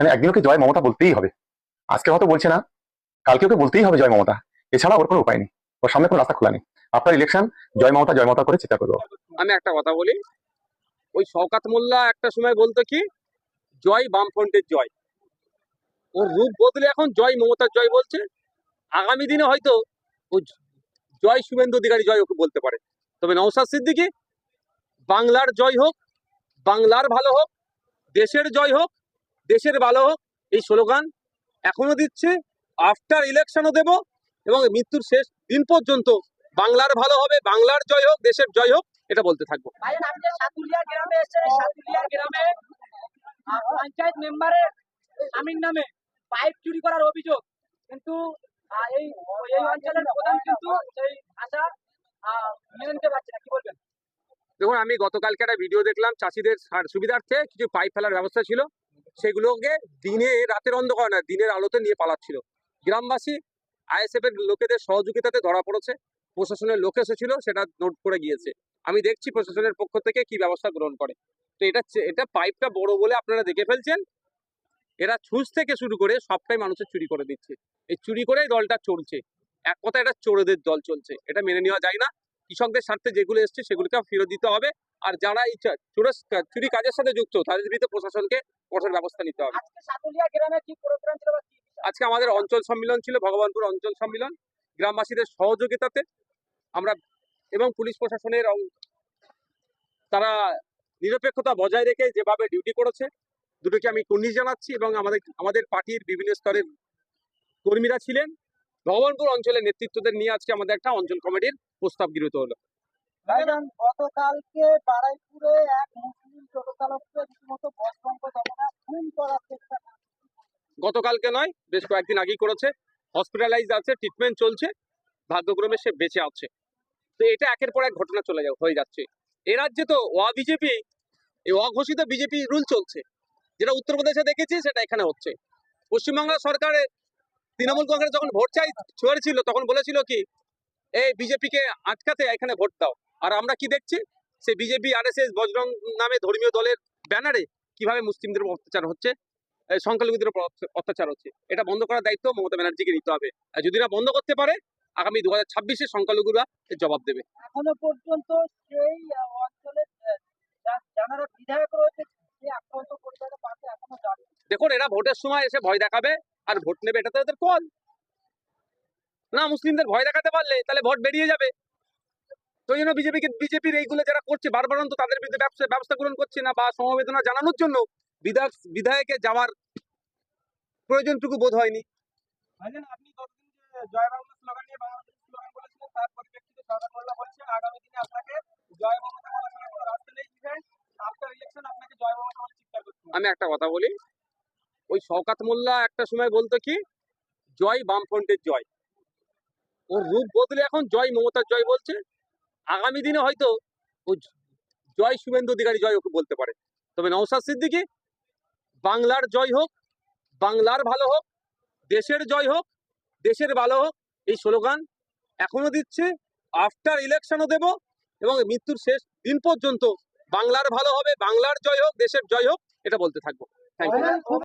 মানে একদিন ওকে জয় মমতা বলতেই হবে। আজকে হয়তো বলছে না, কালকে ওকে বলতেই হবে জয় মমতা। এছাড়া ওর কোনো উপায় নেই। ওর সামনে কোনো রাস্তা খোলা নেই। আপনার ইলেকশন জয় মমতা জয় মমতা করে চিন্তা করব আমি একটা কথা বলি, ওই শওকাত মোল্লা একটা সময় বলতো কি, জয় বামফ্রন্টের জয়। ওর রূপ বদলে এখন জয় মমতার জয় বলছে। আগামী দিনে হয়তো ও জয় শুভেন্দু অধিকারী জয় ওকে বলতে পারে। তবে নওসাদ সিদ্দিকি, বাংলার জয় হোক, বাংলার ভালো হোক, দেশের জয় হোক দেশের ভালো হোক এই স্লোগান এখনও দিচ্ছে। আফটার ইলেকশনও দেব এবং মৃত্যুর শেষ দিন পর্যন্ত বাংলার ভালো হবে বাংলার জয় হোক দেশের জয় হোক এটা বলতে থাকব। পঞ্চায়েত মেম্বারের স্বামীর নামে পাইপ চুরি করার অভিযোগ। কিন্তু এই এই অঞ্চলের প্রধান কিন্তু সেই মেনে নিতে পারছে না। কি বলবেন? দেখুন আমি গতকালকে একটা ভিডিও দেখলাম চাষিদের সুবিধার্থে কিছু পাইপ ফেলার ব্যবস্থা ছিল। সেগুলোকে দিনে, রাতের অন্ধকার না দিনের আলোতে নিয়ে পালাচ্ছিল। গ্রামবাসী, আইএসএফ এর লোকেদের সহযোগিতাতে ধরা পড়েছে। প্রশাসনের লোক এসেছিল, সেটা নোট করে গিয়েছে। আমি দেখছি প্রশাসনের পক্ষ থেকে কি ব্যবস্থা গ্রহণ করে। তো এটা এটা পাইপটা বড় বলে আপনারা দেখে ফেলছেন। এরা ছুঁচ থেকে শুরু করে সবটাই মানুষের চুরি করে দিচ্ছে। এই চুরি করেই দলটা চলছে। এক কথা এটা চোরদের দল চলছে। এটা মেনে নেওয়া যায় না। কৃষকদের স্বার্থে যেগুলো এসছে সেগুলোকে ফেরত দিতে হবে। আর যারা এই চুরি কাজের সাথে যুক্ত তাদের বিরুদ্ধে প্রশাসনকে কঠোর ব্যবস্থা নিতে হবে? আজকে আমাদের অঞ্চল সম্মেলন ছিল ভগবানপুর অঞ্চল সম্মেলন। গ্রামবাসীদের সহযোগিতাতে আমরা এবং পুলিশ প্রশাসনের তারা নিরপেক্ষতা বজায় রেখে যেভাবে ডিউটি করেছে দুটোকে আমি কুর্নিশ জানাচ্ছি এবং আমাদের আমাদের পার্টির বিভিন্ন স্তরের কর্মীরা ছিলেন। ভগবানপুর অঞ্চলের নেতৃত্বদের নিয়ে আজকে আমাদের একটা অঞ্চল কমিটির প্রস্তাব গৃহীত হলো। গতকালকে বারাইপুরে এক মুসলিম টোটো চালককে রীতিমতো বসবঙ্গ দমনা খুন করার চেষ্টা গতকালকে নয় বেশ কয়েকদিন আগেই করেছে। হসপিটালাইজ আছে ট্রিটমেন্ট চলছে ভাগ্যক্রমে সে বেঁচে আছে। তো এটা একের পর এক ঘটনা চলে যাও হয়ে যাচ্ছে। এ রাজ্যে তো অ বিজেপি এই অঘোষিত বিজেপি রুল চলছে। যেটা উত্তরপ্রদেশে দেখেছি সেটা এখানে হচ্ছে। পশ্চিমবাংলা সরকারের তৃণমূল কংগ্রেস যখন ভোট চাই ছিল তখন বলেছিল কি এই বিজেপিকে আটকাতে এখানে ভোট দাও। আর আমরা কি দেখছি? সে বিজেপি আরএসএস বজরং নামে ধর্মীয় দলের ব্যানারে কীভাবে মুসলিমদের উপর অত্যাচার হচ্ছে? সংখ্যালঘুদের উপর অত্যাচার হচ্ছে। এটা বন্ধ করার দায়িত্ব মমতা ব্যানার্জিকে নিতে হবে। আর যদি না বন্ধ করতে পারে আগামী দু হাজার ছাব্বিশে সংখ্যালঘুরা জবাব দেবে। এখনও পর্যন্ত সেই অঞ্চলের যারা বিধায়ক রয়েছে সেই দেখুন এরা ভোটের সময় এসে ভয় দেখাবে আর ভোট নেবে এটা তো এদের কল। না মুসলিমদের ভয় দেখাতে পারলে তাহলে ভোট বেরিয়ে যাবে। তো জন্য বিজেপিকে বিজেপির এইগুলো যারা করছে বারবার তো তাদের বিরুদ্ধে ব্যবসা ব্যবস্থা গ্রহণ করছে না বা সমবেদনা জানানোর জন্য বিধায়ক বিধায়কে যাওয়ার প্রয়োজনটুকু বোধ হয়নি। আমি একটা কথা বলি ওই শওকাত মোল্লা একটা সময় বলতো কি জয় বামফ্রন্টের জয়। ওর রূপ বদলে এখন জয়, মমতার জয় বলছে। আগামী দিনে হয়তো ও জয় শুভেন্দু অধিকারী জয় ওকে বলতে পারে। তবে নওসাদ সিদ্দিকি, বাংলার জয় হোক, বাংলার ভালো হোক, দেশের জয় হোক, দেশের ভালো হোক, এই স্লোগান এখনও দিচ্ছে। আফটার ইলেকশনও দেব এবং মৃত্যুর শেষ দিন পর্যন্ত বাংলার ভালো হবে, বাংলার জয় হোক, দেশের জয় হোক, এটা বলতে থাকব। Thank you